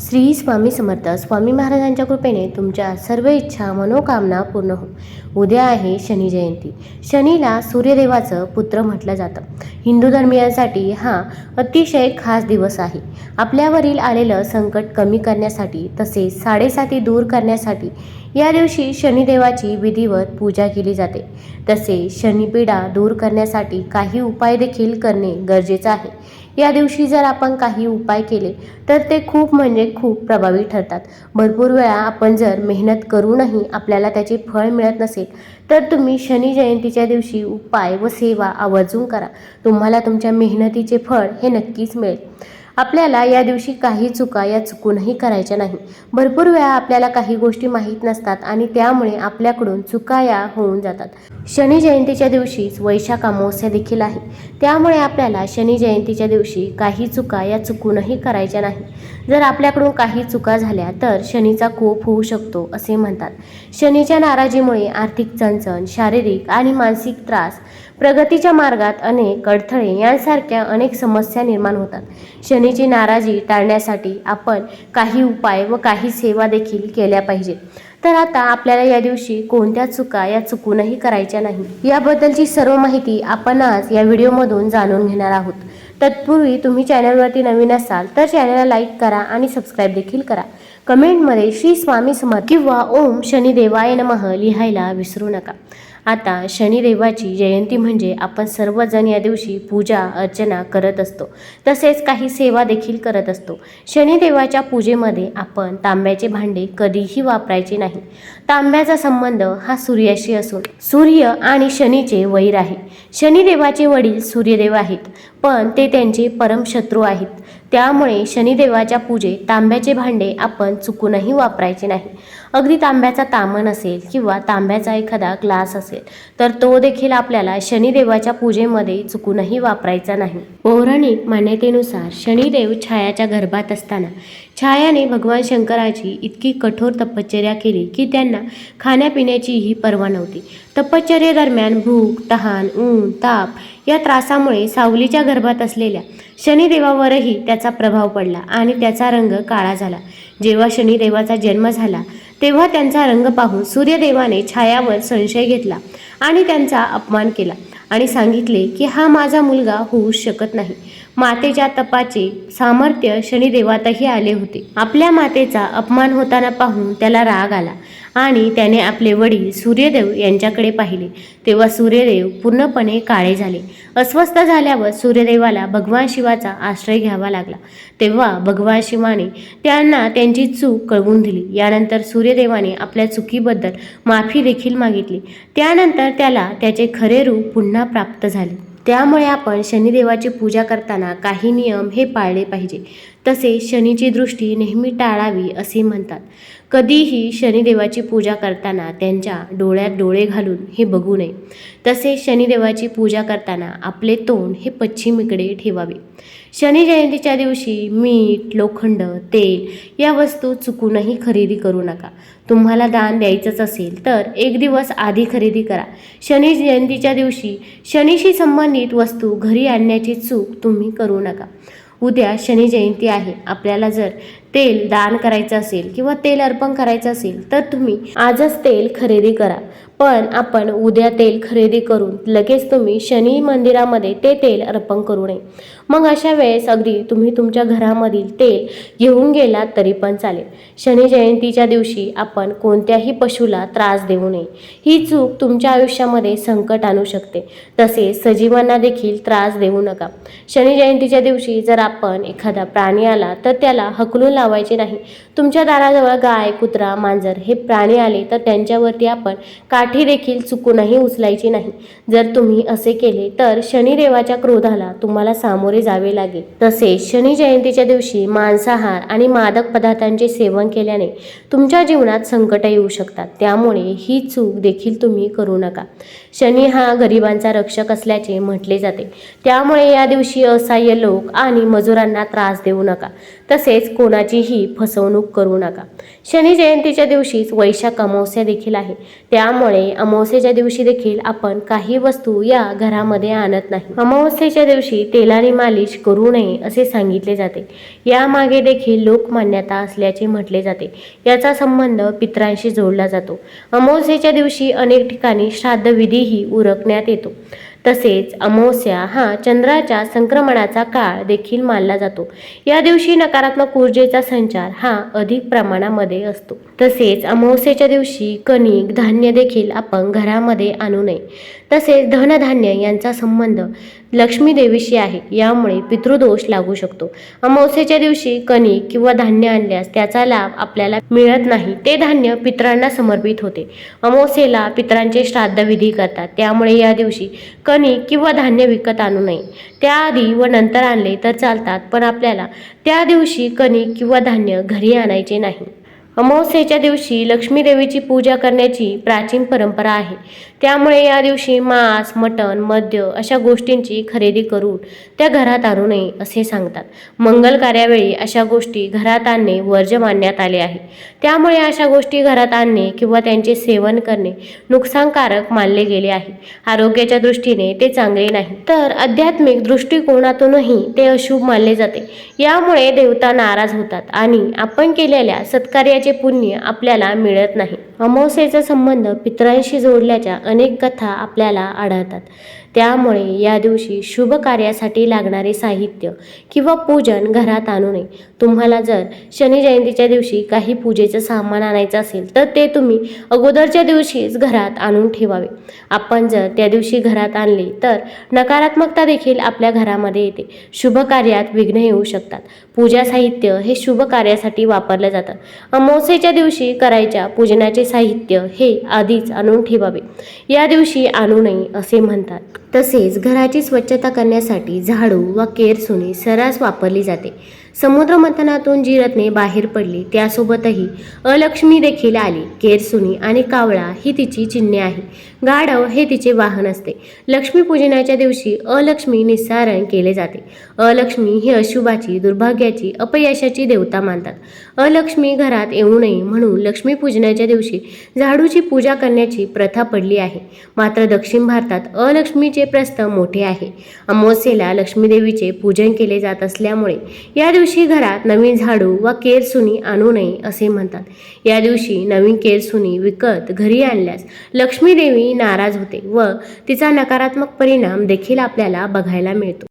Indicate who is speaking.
Speaker 1: श्री स्वामी समर्थ स्वामी महाराजांच्या कृपेने तुमच्या सर्व इच्छा मनोकामना पूर्ण हो उद्या आहे शनी जयंती. शनीला सूर्यदेवाचं पुत्र म्हटलं जातं. हिंदू धर्मियांसाठी हा अतिशय खास दिवस आहे. आपल्यावरील आलेलं संकट कमी करण्यासाठी तसेच साडेसाती दूर करण्यासाठी या दिवशी शनिदेवाची विधिवत पूजा केली जाते. तसेच शनिपीडा दूर करण्यासाठी काही उपाय देखील करणे गरजेचं आहे. या दिवशी जर आपण काही उपाय केले तर ते खूप म्हणजे खूप प्रभावी ठरतात. भरपूर वेळा आपण जर मेहनत करूनही आपल्याला त्याचे फळ मिळत नसेल तर तुम्ही शनी जयंतीच्या दिवशी उपाय व सेवा आवर्जून करा. तुम्हाला तुमच्या मेहनतीचे फळ हे नक्कीच मिळेल. आपल्याला या दिवशी काही चुका या चुकूनही करायच्या नाही. भरपूर वेळा आपल्याला काही गोष्टी माहीत नसतात आणि त्यामुळे आपल्याकडून चुका या होऊन जातात. शनी जयंतीच्या दिवशीच वैशाख अमावस्या देखील आहे. त्यामुळे आपल्याला शनी जयंतीच्या दिवशी काही चुका या चुकूनही करायच्या नाही. जर आपल्याकडून काही चुका झाल्या तर शनीचा कोप होऊ शकतो असे म्हणतात. शनीच्या नाराजीमुळे आर्थिक चणचण शारीरिक आणि मानसिक त्रास प्रगतीच्या मार्गात अनेक अडथळे यांसारख्या अनेक समस्या निर्माण होतात. शनीची नाराजी टाळण्यासाठी आपण काही उपाय व काही सेवा देखील केल्या पाहिजेत. तर आता आपल्याला या दिवशी कोणत्या चुका या चुकूनही करायच्या नाही याबद्दलची सर्व माहिती आपण आज या व्हिडिओमधून जाणून घेणार आहोत. तत्पूर्वी तुम्ही चॅनलवरती नवीन असाल तर चॅनलला लाईक करा आणि सबस्क्राईब देखील करा. कमेंटमध्ये श्री स्वामी समर्थ किंवा ओम शनिदेवाय नमः लिहायला विसरू नका. आता शनिदेवाची जयंती म्हणजे आपण सर्वजण या दिवशी पूजा अर्चना करत असतो. तसेच काही सेवा देखील करत असतो. शनिदेवाच्या पूजेमध्ये आपण तांब्याचे भांडे कधीही वापरायचे नाही. तांब्याचा संबंध हा सूर्याशी असून सूर्य आणि शनीचे वैर आहे. शनिदेवाचे वडील सूर्यदेव आहेत पण ते त्यांचे परमशत्रू आहेत. त्यामुळे शनिदेवाच्या पूजेत तांब्याचे भांडे आपण चुकूनही वापरायचे नाही. अगदी तांब्याचा तामण असेल किंवा तांब्याचा एखादा ग्लास असेल तर तो देखील आपल्याला शनिदेवाच्या पूजेमध्ये चुकूनही वापरायचा नाही. पौराणिक मान्यतेनुसार शनिदेव छायाच्या गर्भात असताना छायाने भगवान शंकराची इतकी कठोर तपश्चर्या केली की त्यांना खाण्यापिण्याचीही पर्वा नव्हती. तपश्चर्येदरम्यान भूक तहान ऊन ताप या त्रासामुळे सावलीच्या गर्भात असलेल्या शनिदेवावरही त्याचा प्रभाव पडला आणि त्याचा रंग काळा झाला. जेव्हा शनिदेवाचा जन्म झाला तेव्हा त्यांचा रंग पाहून सूर्यदेवाने छायावर संशय घेतला आणि त्यांचा अपमान केला आणि सांगितले की हा माझा मुलगा होऊ शकत नाही. मातेच्या तपाचे सामर्थ्य शनिदेवातही आले होते. आपल्या मातेचा अपमान होताना पाहून त्याला राग आला आणि त्याने आपले वडील सूर्यदेव यांच्याकडे पाहिले. तेव्हा सूर्यदेव पूर्णपणे काळे झाले. अस्वस्थ झाल्यावर सूर्यदेवाला भगवान शिवाचा आश्रय घ्यावा लागला. तेव्हा भगवान शिवाने त्यांना त्यांची चूक कळवून दिली. यानंतर सूर्यदेवाने आपल्या चुकीबद्दल माफी देखील मागितली. त्यानंतर त्याला त्याचे खरे रूप पुन्हा प्राप्त झाले. त्यामुळे आपण शनिदेवाची पूजा करताना काही नियम हे पाळले पाहिजे. तसेच शनीची दृष्टी नेहमी टाळावी असे म्हणतात. कधीही शनिदेवाची पूजा करताना त्यांच्या डोळ्यात डोळे घालून हे बघू नये. तसे शनिदेवाची पूजा करताना आपले तोंड हे पश्चिमेकडे ठेवावे. शनी जयंतीच्या दिवशी मीठ लोखंड तेल या वस्तू चुकूनही खरेदी करू नका. तुम्हाला दान द्यायचंच असेल तर एक दिवस आधी खरेदी करा. शनी जयंतीच्या दिवशी शनीशी संबंधित वस्तू घरी आणण्याची चूक तुम्ही करू नका. उद्या शनी जयंती आहे. आपल्याला जर तेल दान करायचं असेल किंवा तेल अर्पण करायचं असेल तर तुम्ही आजच तेल खरेदी करा. पण आपण उद्या तेल खरेदी करून लगेच तुम्ही शनी मंदिरामध्ये ते तेल अर्पण करू नये. मग अशा वेळेस अगदी तुम्ही तुमच्या घरामधील तेल घेऊन गेलात तरी पण चालेल. शनी जयंतीच्या दिवशी आपण कोणत्याही पशुला त्रास देऊ नये. ही चूक तुमच्या आयुष्यामध्ये संकट आणू शकते. तसेच सजीवांना देखील त्रास देऊ नका. शनी जयंतीच्या दिवशी जर आपण एखादा प्राणी आला तर त्याला हकलून लावायचे नाही. तुमच्या दाराजवळ गाय कुत्रा मांजर हे प्राणी आले तर त्यांच्यावरती आपण काठी देखील चुकूनही उचलायची नाही. जर तुम्ही असे केले तर शनिदेवाच्या क्रोधाला तुम्हाला सामोरे जावे लागेल. तसेच शनी जयंतीच्या दिवशी मांसाहार आणि मादक पदार्थांचे सेवन केल्याने तुमच्या जीवनात संकट येऊ शकतात. त्यामुळे ही चूक देखील तुम्ही करू नका. शनी हा गरिबांचा रक्षक असल्याचे म्हटले जाते. त्यामुळे या दिवशी असहाय्य लोक आणि मजुरांना त्रास देऊ नका. तसेच कोणाचीही फसवणूक करू नका. शनी जयंतीच्या दिवशीच वैशाख अमावस्या देखील आहे. त्यामुळे अमावस्येच्या दिवशी देखील आपण काही वस्तू या घरामध्ये आणत नाही. अमावस्येच्या दिवशी तेलाने मालिश करू नये असे सांगितले जाते. यामागे देखील लोकमान्यता असल्याचे म्हटले जाते. याचा संबंध पित्रांशी जोडला जातो. अमावस्येच्या दिवशी अनेक ठिकाणी श्राद्धविधीही उरकण्यात येतो. तसेच अमावस्या हा चंद्राच्या संक्रमणाचा काळ देखील मानला जातो. या दिवशी नकारात्मक ऊर्जेचा संचार हा अधिक प्रमाणामध्ये असतो. तसेच अमावस्येच्या दिवशी कणिक धान्य देखील आपण घरामध्ये आणू नये. तसेच धनधान्य यांचा संबंध लक्ष्मी देवीशी आहे. यामुळे पितृदोष लागू शकतो. अमावस्येच्या दिवशी कणिक किंवा धान्य आणल्यास त्याचा लाभ आपल्याला मिळत नाही. ते धान्य पितरांना समर्पित होते. अमावस्येला पितरांचे श्राद्धविधी करतात. त्यामुळे या दिवशी कणिक किंवा धान्य विकत आणू नये. त्याआधी व नंतर आणले तर चालतात पण आपल्याला त्या दिवशी कणिक किंवा धान्य घरी आणायचे नाही. अमावस्येच्या दिवशी लक्ष्मी देवीची पूजा करण्याची प्राचीन परंपरा आहे. त्यामुळे या दिवशी मांस मटण मद्य अशा गोष्टींची खरेदी करून त्या घरात आणू नये असे सांगतात. मंगल कार्यावेळी अशा गोष्टी घरात आणणे वर्ज्य मानण्यात आले आहे. त्यामुळे अशा गोष्टी घरात आणणे किंवा त्यांचे सेवन करणे नुकसानकारक मानले गेले आहे. आरोग्याच्या दृष्टीने ते चांगले नाही तर आध्यात्मिक दृष्टिकोनातूनही ते अशुभ मानले जाते. यामुळे देवता नाराज होतात आणि आपण केलेल्या सत्कार्याचे पुण्य आपल्याला मिळत नाही. अमावस्येचा संबंध पितरांशी जोडल्याच्या अनेक कथा आपल्याला आढळतात. त्यामुळे या दिवशी शुभ कार्यासाठी लागणारे साहित्य किंवा पूजन घरात आणू नये. तुम्हाला जर शनी जयंतीच्या दिवशी काही पूजेचं सामान आणायचं असेल तर ते तुम्ही अगोदरच्या दिवशीच घरात आणून ठेवावे. आपण जर त्या दिवशी घरात आणले तर नकारात्मकता देखील आपल्या घरामध्ये येते. शुभ कार्यात विघ्न येऊ शकतात. पूजा साहित्य हे शुभ कार्यासाठी वापरलं जातं. अमावस्येच्या दिवशी करायच्या पूजनाचे साहित्य हे आधीच आणून ठेवावे. या दिवशी आणू नये असे म्हणतात. तसेच घराची स्वच्छता करण्यासाठी झाडू वा केरसुनी सर्रास वापरली जाते. समुद्रमंथनातून जी रत्ने बाहेर पडली त्यासोबतही अलक्ष्मी देखील आली. केरसुनी आणि कावळा ही तिची चिन्हे आहे. गाढव हे तिचे वाहन असते. लक्ष्मीपूजनाच्या दिवशी अलक्ष्मी निस्सारण केले जाते. अलक्ष्मी ही अशुभाची दुर्भाग्याची अपयशाची देवता मानतात. अलक्ष्मी घरात येऊ नये म्हणून लक्ष्मीपूजनाच्या दिवशी झाडूची पूजा करण्याची प्रथा पडली आहे. मात्र दक्षिण भारतात अलक्ष्मीचे प्रस्थ मोठे आहे. अमावस्येला लक्ष्मीदेवीचे पूजन केले जात असल्यामुळे या दिवशी घरात नवीन झाडू वा केरसुनी आणू नये असे म्हणतात. या दिवशी नवीन केरसुनी विकत घरी आणल्यास लक्ष्मी देवी नाराज होते व तिचा नकारात्मक परिणाम देखील आपल्याला बघायला मिळतो.